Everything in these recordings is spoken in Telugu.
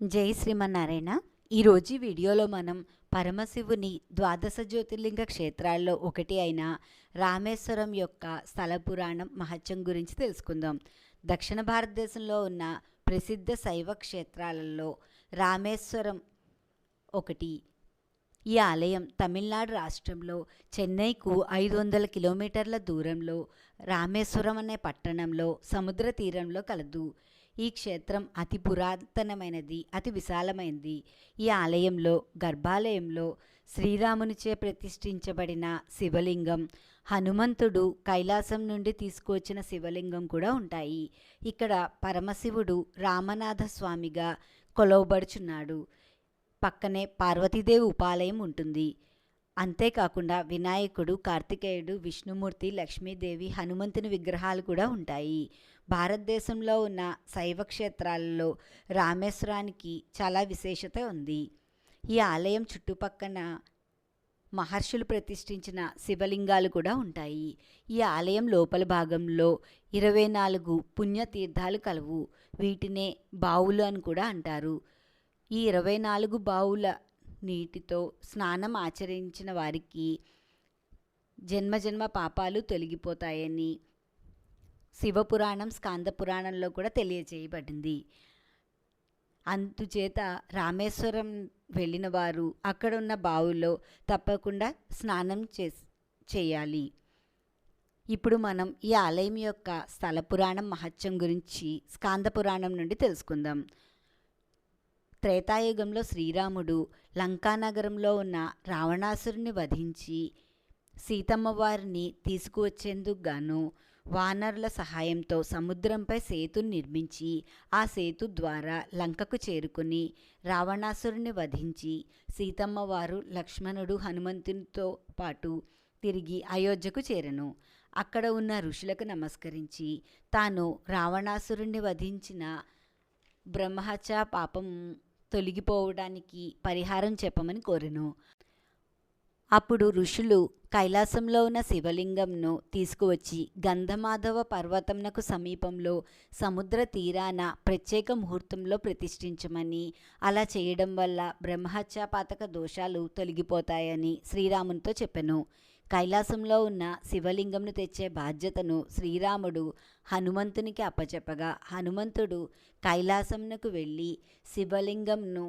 జై శ్రీమన్నారాయణ. ఈరోజు ఈ వీడియోలో మనం పరమశివుని ద్వాదశ జ్యోతిర్లింగ క్షేత్రాల్లో ఒకటి అయిన రామేశ్వరం యొక్క స్థల పురాణం మహత్యం గురించి తెలుసుకుందాం. దక్షిణ భారతదేశంలో ఉన్న ప్రసిద్ధ శైవ క్షేత్రాలలో రామేశ్వరం ఒకటి. ఈ ఆలయం తమిళనాడు రాష్ట్రంలో చెన్నైకు ఐదు వందల కిలోమీటర్ల దూరంలో రామేశ్వరం అనే పట్టణంలో సముద్ర తీరంలో కలదు. ఈ క్షేత్రం అతి పురాతనమైనది అతి విశాలమైనది ఈ ఆలయంలో గర్భాలయంలో శ్రీరామునిచే ప్రతిష్ఠించబడిన శివలింగం హనుమంతుడు కైలాసం నుండి తీసుకువచ్చిన శివలింగం కూడా ఉంటాయి. ఇక్కడ పరమశివుడు రామనాథ స్వామిగా కొలవబడుచున్నాడు. పక్కనే పార్వతీదేవి ఉపాలయం ఉంటుంది. అంతేకాకుండా వినాయకుడు కార్తికేయుడు విష్ణుమూర్తి లక్ష్మీదేవి హనుమంతుని విగ్రహాలు కూడా ఉంటాయి. భారతదేశంలో ఉన్న శైవ క్షేత్రాలలో రామేశ్వరానికి చాలా విశేషత ఉంది. ఈ ఆలయం చుట్టుపక్కన మహర్షులు ప్రతిష్ఠించిన శివలింగాలు కూడా ఉంటాయి. ఈ ఆలయం లోపల భాగంలో ఇరవై నాలుగు పుణ్యతీర్థాలు కలవు. వీటినే బావులు అని కూడా అంటారు. ఈ ఇరవై నాలుగు బావుల నీటితో స్నానం ఆచరించిన వారికి జన్మజన్మ పాపాలు తొలగిపోతాయని శివపురాణం స్కాంద పురాణంలో కూడా తెలియజేయబడింది అందుచేత రామేశ్వరం వెళ్ళిన వారు అక్కడ ఉన్న బావుల్లో తప్పకుండా స్నానం చే చేయాలి. ఇప్పుడు మనం ఈ ఆలయం యొక్క స్థల పురాణం మహత్యం గురించి స్కాంద పురాణం నుండి తెలుసుకుందాం. త్రేతాయుగంలో శ్రీరాముడు లంకానగరంలో ఉన్న రావణాసురుని వధించి సీతమ్మ వారిని తీసుకువచ్చేందుకు గాను వానరుల సహాయంతో సముద్రంపై సేతుని నిర్మించి ఆ సేతు ద్వారా లంకకు చేరుకుని రావణాసురుని వధించి సీతమ్మ వారు లక్ష్మణుడు హనుమంతునితో పాటు తిరిగి అయోధ్యకు చేరను. అక్కడ ఉన్న ఋషులకు నమస్కరించి తాను రావణాసురుణ్ణి వధించిన బ్రహ్మహత్య పాపం తొలగిపోవడానికి పరిహారం చెప్పమని కోరెను. అప్పుడు ఋషులు కైలాసంలో ఉన్న శివలింగంను తీసుకువచ్చి గంధమాధవ పర్వతంనకు సమీపంలో సముద్ర తీరాన ప్రత్యేక ముహూర్తంలో ప్రతిష్ఠించమని అలా చేయడం వల్ల బ్రహ్మహత్యాపాతక దోషాలు తొలగిపోతాయని శ్రీరామునితో చెప్పెను. కైలాసంలో ఉన్న శివలింగంను తెచ్చే బాధ్యతను శ్రీరాముడు హనుమంతునికి అప్పచెప్పగా హనుమంతుడు కైలాసంనకు వెళ్ళి శివలింగంను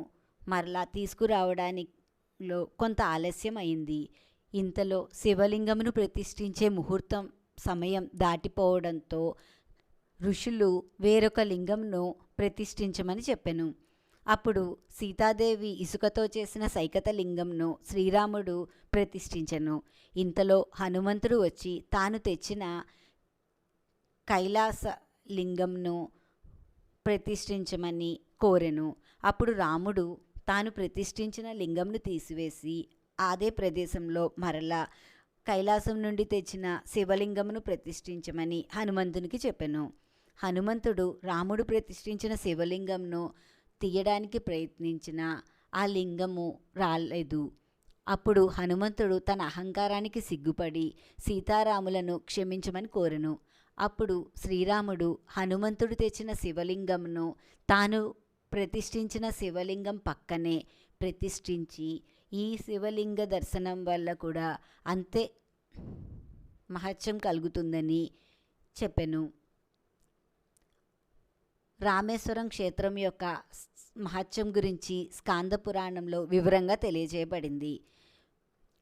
మరలా తీసుకురావడానిలో కొంత ఆలస్యం అయింది. ఇంతలో శివలింగమును ప్రతిష్ఠించే ముహూర్తం సమయం దాటిపోవడంతో ఋషులు వేరొక లింగంను ప్రతిష్ఠించమని చెప్పాను. అప్పుడు సీతాదేవి ఇసుకతో చేసిన సైకత లింగంను శ్రీరాముడు ప్రతిష్ఠించను. ఇంతలో హనుమంతుడు వచ్చి తాను తెచ్చిన కైలాస లింగంను ప్రతిష్ఠించమని కోరెను. అప్పుడు రాముడు తాను ప్రతిష్ఠించిన లింగంను తీసివేసి అదే ప్రదేశంలో మరలా కైలాసం నుండి తెచ్చిన శివలింగమును ప్రతిష్ఠించమని హనుమంతునికి చెప్పెను. హనుమంతుడు రాముడు ప్రతిష్ఠించిన శివలింగంను తీయడానికి ప్రయత్నించిన ఆ లింగము రాలేదు. అప్పుడు హనుమంతుడు తన అహంకారానికి సిగ్గుపడి సీతారాములను క్షమించమని కోరెను. అప్పుడు శ్రీరాముడు హనుమంతుడు తెచ్చిన శివలింగంను తాను ప్రతిష్ఠించిన శివలింగం పక్కనే ప్రతిష్ఠించి ఈ శివలింగ దర్శనం వల్ల కూడా అంతే మహత్యం కలుగుతుందని చెప్పెను. రామేశ్వరం క్షేత్రం యొక్క మహత్యం గురించి స్కాంద పురాణంలో వివరంగా తెలియజేయబడింది.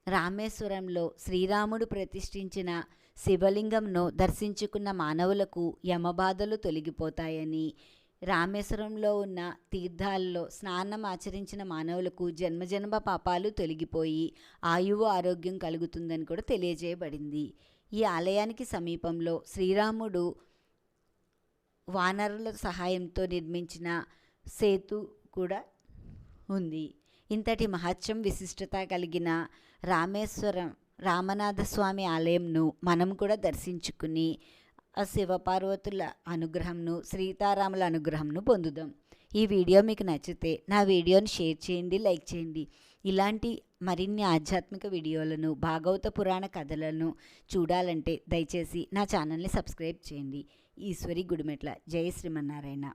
రామేశ్వరంలో శ్రీరాముడు ప్రతిష్ఠించిన శివలింగంను దర్శించుకున్న మానవులకు యమబాధలు తొలగిపోతాయని రామేశ్వరంలో ఉన్న తీర్థాల్లో స్నానం ఆచరించిన మానవులకు జన్మజన్మ పాపాలు తొలగిపోయి ఆయువు ఆరోగ్యం కలుగుతుందని కూడా తెలియజేయబడింది. ఈ ఆలయానికి సమీపంలో శ్రీరాముడు వానరుల సహాయంతో నిర్మించిన సేతు కూడా ఉంది. ఇంతటి మహత్యం విశిష్టత కలిగిన రామేశ్వరం రామనాథ స్వామి ఆలయంను మనం కూడా దర్శించుకుని శివపార్వతుల అనుగ్రహంను సీతారాముల అనుగ్రహంను పొందుదాం. ఈ వీడియో మీకు నచ్చితే నా వీడియోని షేర్ చేయండి లైక్ చేయండి. ఇలాంటి మరిన్ని ఆధ్యాత్మిక వీడియోలను భాగవత పురాణ కథలను చూడాలంటే దయచేసి నా ఛానల్ని సబ్స్క్రైబ్ చేయండి. ఈశ్వరి గుడిమెట్ల. జయ శ్రీమన్నారాయణ.